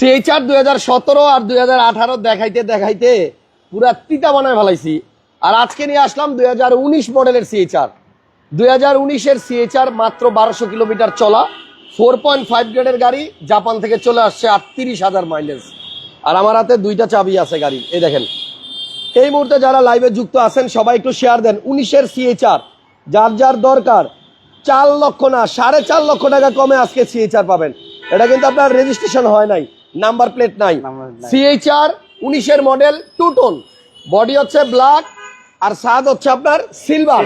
C-HR দুই হাজার সতেরো আর দুই হাজার আঠারো দেখাইতে দেখাইতে পুরা তিতা বানায় ফেলাইছি। আর আজকে নিয়ে আসলাম দুই হাজার উনিশ মডেলের সিএইচআর দুই হাজার উনিশের সিএইচআর মাত্র বারোশো কিলোমিটার চলা ফোর পয়েন্ট ফাইভ গ্রেডের গাড়ি, জাপান থেকে চলে আসছে আটত্রিশ হাজার মাইলেজ আর আমার হাতে দুইটা চাবি আছে গাড়ি এই দেখেন। এই মুহূর্তে যারা লাইভে যুক্ত আছেন, সবাই একটু শেয়ার দেন। উনিশের সিএইচআর যার যার দরকার, চার লক্ষ না, সাড়ে চার লক্ষ টাকা কমে আজকে সিএইচআর পাবেন। এটা কিন্তু আপনার রেজিস্ট্রেশন হয় নাই। নাম্বার প্লেট নাই। সিএইচআর উনিশের মডেল টু টোন বডি হচ্ছে ব্ল্যাক আর সাদ হচ্ছে আপনার সিলভার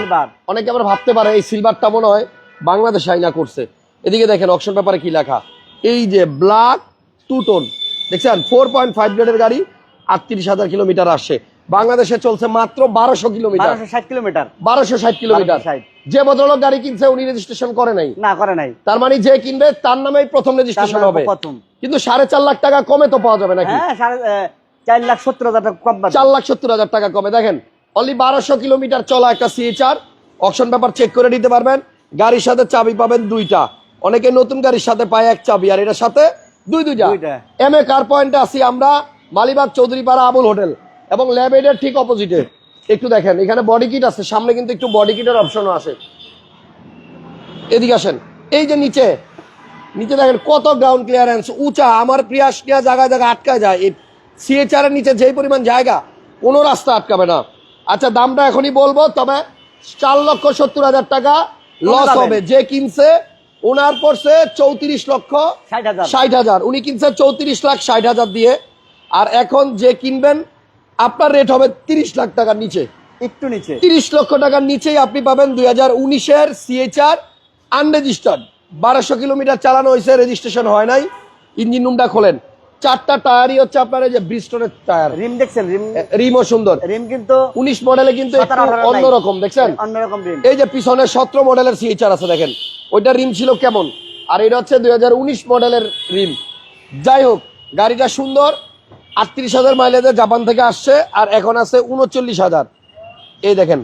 অনেকে আবার ভাবতে পারে এই সিলভারটা মনে হয় বাংলাদেশ আইনা করছে। এদিকে দেখেন অপশন পেপারে কি লেখা? এই যে ব্ল্যাক টু টোন দেখছেন ফোর পয়েন্ট ফাইভ গ্রেডের গাড়ি আটত্রিশ হাজার কিলোমিটার আসছে বাংলাদেশে চলছে মাত্র বারোশো কিলোমিটার। কিলোমিটার। বারোশো ষাট কিলোমিটার। যে ভদ্রলোক গাড়ি কিনছে উনি রেজিস্ট্রেশন করে নাই। না করে নাই। তার মানে যে কিনবে তার নামেই প্রথম রেজিস্ট্রেশন নামে হবে। প্রথম। কিন্তু সাড়ে চার লাখ টাকা কমে তো পাওয়া যাবে নাকি? হ্যাঁ চার লাখ সত্তর হাজার টাকা কম চার লাখ সত্তর হাজার টাকা কমে। দেখেন অনলি বারোশো কিলোমিটার চলা একটা সিএচআর অপশন পেপার চেক করে নিতে পারবেন। গাড়ির সাথে চাবি পাবেন দুইটা। অনেকে নতুন গাড়ির সাথে পায় এক চাবি আর এটার সাথে দুই দুইটা। দুইটা। এম এ কার পয়েন্টে আছি আমরা মালিবাগ চৌধুরীপাড়া আবুল হোটেল। এবং ল্যাব এডের ঠিক অপোজিটে একটু দেখেন এখানে বডি কিট আছে সামনে কিন্তু একটু বডি কিটের অপশনও আছে। এদিকে আসেন এই যে নিচে নিচে দেখেন কত গ্রাউন্ড ক্লিয়ারেন্স উঁচা আমার প্রিয়াস ক্রিয়া জায়গায় জায়গায় আটকায় যায়। এই সিএচআর এর নিচে যেই পরিমাণ জায়গা কোনো রাস্তা আটকাবে না। আচ্ছা দামটা এখনই বলব তবে চার লক্ষ সত্তর হাজার টাকা লস হবে। যে কিনছে ওনার পড়ছে চৌত্রিশ লক্ষ ষাট হাজার। ষাট হাজার। উনি কিনছে চৌত্রিশ লাখ ষাট হাজার দিয়ে। আর এখন যে কিনবেন আপনার রেট হবে তিরিশ লাখ টাকার নিচে। একটু নিচে। তিরিশ লক্ষ টাকার নিচেই আপনি পাবেন দুই হাজার উনিশের সিএচআর আনরেজিস্টার্ড বারোশো কিলোমিটার চালানো হয়েছে রেজিস্ট্রেশন হয় নাই। ইঞ্জিন রুমটা খোলেন। চারটা টায়ারই হচ্ছে আপনার যে ব্রিস্টনের টায়ার। রিম দেখছেন? রিম রিমও সুন্দর। রিম কিন্তু উনিশ মডেলে কিন্তু। অন্যরকম দেখছেন? অন্যরকম রিম। এই যে পিছনে সতেরো মডেলের সিএচআর আছে দেখেন। ওইটা রিম ছিল কেমন? আর এটা হচ্ছে দুই হাজার উনিশ মডেলের রিম। যাই হোক গাড়িটা সুন্দর। আটত্রিশ হাজার মাইলেজে জাপান থেকে আসছে আর এখন আছে উনচল্লিশ হাজার। এই দেখেন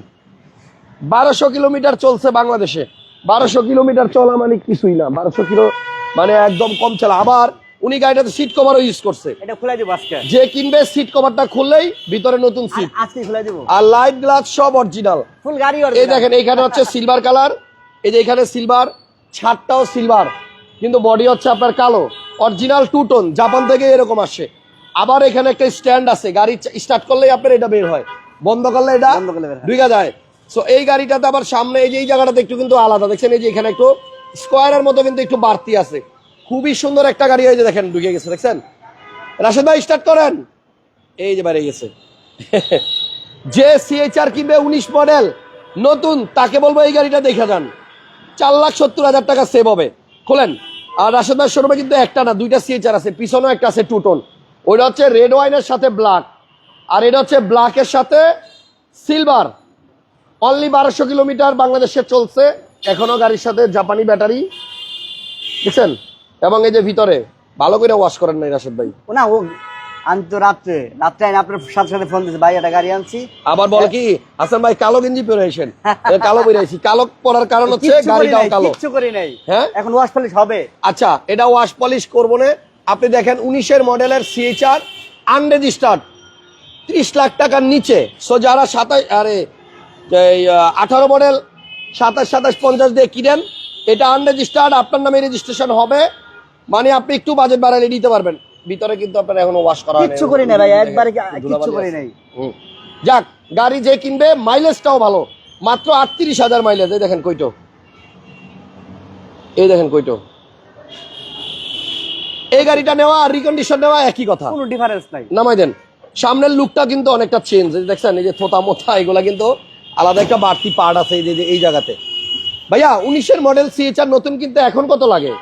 বারোশো কিলোমিটার চলছে বাংলাদেশে। বারোশো কিলোমিটার চলা মানে কিছুই না বারোশো কিলো মানে একদম কম চলা। আবার উনি গাড়িটাতে সিট কভারও ইউজ করছে। এটা খুলে দিব আজকে। যে কিনবে সিট কভারটা খুললেই ভিতরে নতুন সিট আজকে খুলে দিব। আর লাইট গ্লাস সব অরিজিনাল ফুল গাড়ি এই দেখেন এইখানে হচ্ছে সিলভার কালার এই যে এখানে সিলভার ছাদটাও সিলভার কিন্তু বডি হচ্ছে আপনার কালো। অরিজিনাল টু টোন জাপান থেকে এরকম আসে। আবার এখানে একটা স্ট্যান্ড আছে গাড়ি স্টার্ট করলেই আপনার এটা বের হয়। বন্ধ করলে এটা। ঢুকে যায়। সো এই গাড়িটাতে আবার সামনে এই যে এই জায়গাটাতে একটু কিন্তু আলাদা। দেখছেন এই যে এখানে একটু স্কোয়ারের মতো কিন্তু একটু বাড়তি আছে। খুবই সুন্দর একটা গাড়ি এই যে দেখেন ঢুকে গেছে দেখছেন? রাশেদ ভাই স্টার্ট করেন। এই যে বাইরে গেছে। যে সিএচআর কিনবে উনিশ মডেল নতুন তাকে বলব এই গাড়িটা দেখে যান। চার লাখ সত্তর হাজার টাকা সেভ হবে। খোলেন। আর রাশেদ ভাই শোরুমে কিন্তু একটা না দুইটা সিএচআর আছে পিছনেও একটা আছে টু টোন ওইটা হচ্ছে রেড ওয়াইনের সাথে ব্ল্যাক আর এটা হচ্ছে ব্ল্যাকের সাথে সিলভার অনলি বারোশো কিলোমিটার বাংলাদেশে চলছে। এখনও গাড়ির সাথে জাপানি ব্যাটারি। বুঝছেন? এবং এই যে ভিতরে ভালো করে ওয়াশ করেন নাই রাশেদ ভাই। না ও আনতো রাত্রে রাত্রে আইন আপনার সাথে সাথে ফোন দিচ্ছে ভাই একটা গাড়ি আনছি। আবার বলে কি হাসান ভাই কালো গেঞ্জি পরে আইসেন। কালো পরে আইছি। কালো পরার কারণ হচ্ছে গাড়িটাও কালো। কিচ্ছু করি নাই। হ্যাঁ? এখন ওয়াশ পলিশ হবে। আচ্ছা এটা ওয়াশ পলিশ করব না। আপনি দেখেন উনিশের মডেলের সিএচআর আনরেজিস্টার্ড ত্রিশ লাখ টাকার নিচে। সো যারা সাতাশ আরে আঠারো মডেল সাতাশ সাতাশ পঞ্চাশ দিয়ে কিনেন এটা আনরেজিস্টার্ড আপনার নামে রেজিস্ট্রেশন হবে। মানে আপনি একটু বাজেট বাড়ালে নিতে পারবেন। ভিতরে কিন্তু আপনার এখনও ওয়াশ করা। কিচ্ছু করি নাই ভাই, একবারে কি- ধুলাবালি কিচ্ছু করি নাই। যাক গাড়ি যে কিনবে মাইলেজটাও ভালো। মাত্র আটত্রিশ হাজার মাইলেজ এই দেখেন কইটো। এই দেখেন কইটো। এই গাড়িটা নেওয়া আর রিকন্ডিশন নেওয়া একই কথা। কোনো ডিফারেন্স নাই। নামাই দেন। সামনের লুকটা কিন্তু অনেকটা চেঞ্জ দেখছেন এই যে থোতা মোথা এগুলা কিন্তু আলাদা একটা বাড়তি পার্ট আছে এই যে- এই জায়গাতে। ভাইয়া উনিশের মডেল সিএচআর নতুন কিন্তু এখন কত লাগে?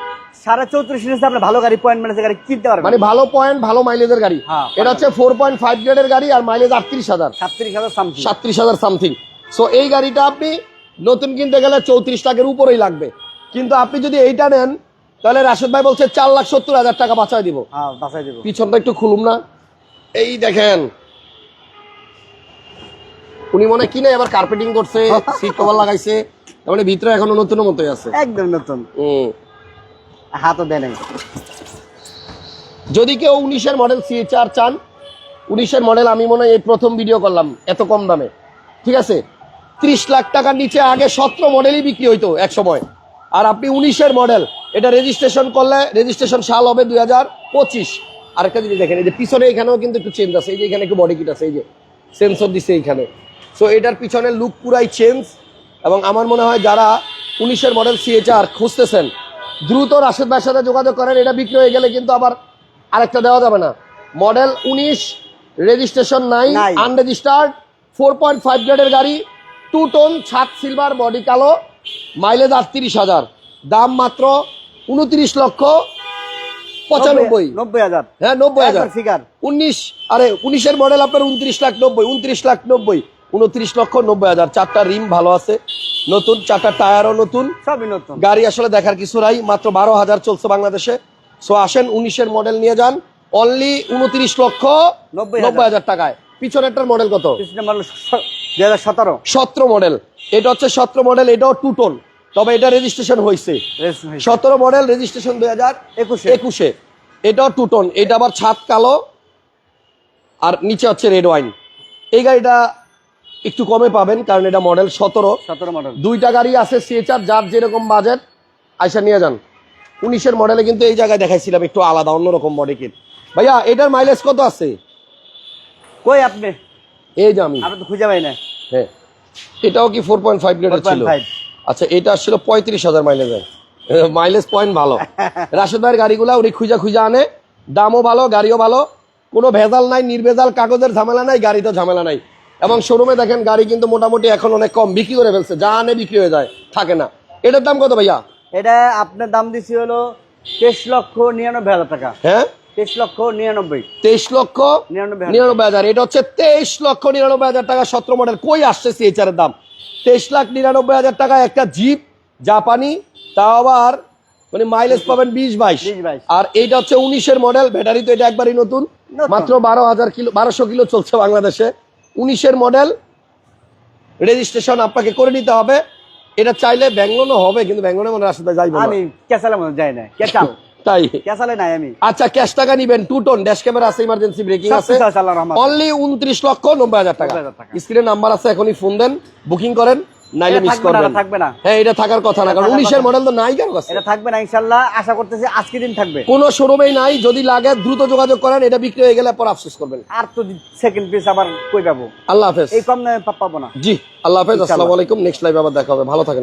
সাড়ে চৌত্রিশ ইঞ্চি আপনি ভালো গাড়ি পয়েন্ট ম্যানেজের গাড়ি কিনতে পারবেন। মানে ভালো পয়েন্ট ভালো মাইলেজের গাড়ি। হ্যাঁ, এটা হচ্ছে ফোর পয়েন্ট ফাইভ গ্রেডের গাড়ি আর মাইলেজ আটত্রিশ হাজার। সাতত্রিশ হাজার সামথিং সাতত্রিশ হাজার সামথিং সো এই গাড়িটা আপনি নতুন কিনতে গেলে চৌত্রিশ লাখের উপরেই লাগবে। কিন্তু আপনি যদি এইটা নেন তাহলে রাশেদ ভাই বলছে চার লাখ সত্তর হাজার টাকা দিব। হ্যাঁ বাসায় পিছনটা একটু খুলুম না। এই দেখেন। উনি মনে কিনে এবার কার্পেটিং করছে সিট কভার লাগাইছে। তার মানে ভিতরে এখনও নতুন মতোই আছে। একদম নতুন। হুম। হাতও দেয় নাই। যদি কেউ উনিশের মডেল সি সিএচআর চান উনিশের মডেল আমি মনে হয় এই প্রথম ভিডিও করলাম এত কম দামে। ঠিক আছে? ত্রিশ লাখ টাকার নিচে আগে সতেরো মডেলই বিক্রি হইতো এক সময় আর আপনি উনিশের মডেল এটা রেজিস্ট্রেশন করলে রেজিস্ট্রেশন সাল হবে দুই হাজার পঁচিশ। আরেকটা জিনিস দেখেন এই যে পিছনে এখানেও কিন্তু একটু চেঞ্জ আছে এই যে এখানে একটু বডি কিট আছে এই যে সেন্সর দিছে এইখানে। সো এটার পিছনে লুক পুরাই চেঞ্জ এবং আমার মনে হয় যারা উনিশের মডেল সিএচআর খুঁজতেছেন দ্রুত রাশেদ ভাইয়ের সাথে যোগাযোগ করেন এটা বিক্রি হয়ে গেলে কিন্তু আবার আরেকটা দেওয়া যাবে না। মডেল উনিশ রেজিস্ট্রেশন নাই। আনরেজিস্টার্ড ফোর পয়েন্ট ফাইভ গ্রেডের গাড়ি টু টোন ছাদ সিলভার বডি কালো মাইলেজ আটত্রিশ হাজার। দাম মাত্র উনত্রিশ লক্ষ পঁচানব্বই। নব্বই হাজার। হ্যাঁ নব্বই হাজার। ফিগার উনিশ আরে উনিশের মডেল আপনার উনত্রিশ লাখ নব্বই উনত্রিশ লাখ নব্বই উনত্রিশ লক্ষ নব্বই হাজার। চারটা রিম ভালো আছে নতুন চারটা টায়ারও নতুন। সবই নতুন। গাড়ি আসলে দেখার কিছু নাই মাত্র বারো হাজার চলছে বাংলাদেশে। সো আসেন উনিশের মডেল নিয়ে যান। অনলি উনত্রিশ লক্ষ নব্বই হাজার। নব্বই হাজার। টাকায়। পিছনেরটার মডেল কত? হাজার সতেরো। সতেরো মডেল এটা হচ্ছে সতেরো মডেল এটাও টু টোন তবে এটা রেজিস্ট্রেশন হয়েছে সতেরো মডেল রেজিস্ট্রেশন দুই হাজার একুশে। এটাও টু টোন এটা আবার ছাদ কালো আর নিচে হচ্ছে রেড ওয়াইন এই গাড়িটা একটু কমে পাবেন কারণ এটা মডেল সতেরো। সতেরো মডেল দুইটা গাড়ি আছে সিএচআর যার যেরকম বাজেট আইসা নিয়ে যান। উনিশের মডেলে কিন্তু এই জায়গায় দেখাইছিলাম একটু আলাদা অন্যরকম বডি কিট ভাইয়া এটার মাইলেজ কত আছে? কই আপনি? এই যে আমি। তো খুঁজে পাই না। হ্যাঁ। এটাও কি ফোর পয়েন্ট ফাইভ গ্রেডের ছিল? 4.5 আচ্ছা এটা আসছিল পঁয়ত্রিশ হাজার মাইলেজের মাইলেজ পয়েন্ট ভালো। রাশেদ ভাইয়ের গাড়িগুলা উনি খুঁজা খুঁজা আনে। দামও ভালো গাড়িও ভালো। কোনো ভেজাল নাই নির্ভেজাল কাগজের ঝামেলা নাই গাড়িতে ঝামেলা নাই। এবং শোরুমে দেখেন গাড়ি কিন্তু মোটামুটি এখন অনেক কম বিক্রি করে ফেলছে। যা আনে বিক্রি হয়ে যায় থাকে না। এটার দাম কত ভাইয়া? এটা আপনার দাম দিছি হলো তেইশ লক্ষ নিরানব্বই হাজার টাকা। হ্যাঁ? তেইশ লক্ষ নিরানব্বই। তেইশ লক্ষ নিরানব্বই হাজার। নিরানব্বই হাজার। এটা হচ্ছে তেইশ লক্ষ নিরানব্বই হাজার টাকা সতেরো মডেল কই আসছে সিএচআর এর দাম? তেইশ লাখ নিরানব্বই হাজার টাকা একটা জিপ জাপানি তাও আবার মানে মাইলেজ পাবেন বিশ বাইশ। আর এইটা হচ্ছে উনিশের মডেল ব্যাটারি তো এটা একবারই নতুন। মাত্র বারো হাজার কিলো বারোশো কিলো চলছে বাংলাদেশে। উনিশের মডেল রেজিস্ট্রেশন আপনাকে করে নিতে হবে। এটা চাইলে ব্যাঙ্গলোনও হবে কিন্তু ব্যাঙ্গলোনে মনে রাস্তাতে যাইবো না। আমি ক্যাসালের মধ্যে যাই না। ক্যাচাল। তাই? ক্যাসালে নাই আমি। আচ্ছা ক্যাশ টাকা নিবেন টু টোন ড্যাশ ক্যামেরা আছে ইমার্জেন্সি ব্রেকিং আছে। কিছু আছে আল্লাহর রহমতে। অনলি উনত্রিশ লক্ষ নব্বই হাজার টাকা। স্ক্রিনে নাম্বার আছে এখনই ফোন দেন বুকিং করেন নাইলে মিস করবেন। থাকবে না। হ্যাঁ এটা থাকার কথা না কারণ থাকার উনিশের মডেল তো নাই কারও কাছে। এটা থাকবে না ইনশাল্লাহ আশা করতেছি আজকে দিন থাকবে। কোনো শোরুমেই নাই যদি লাগে দ্রুত যোগাযোগ করেন এটা বিক্রি হয়ে গেলে পর আফসোস করবেন। আর তো সেকেন্ড পিস আবার কই পাবো? আল্লাহ হাফেজ। এই কম দামে পাবো না। জি আল্লাহ হাফেজ। আসসালামু আলাইকুম নেক্সট লাইভ আবার দেখা হবে। ভালো থাকেন।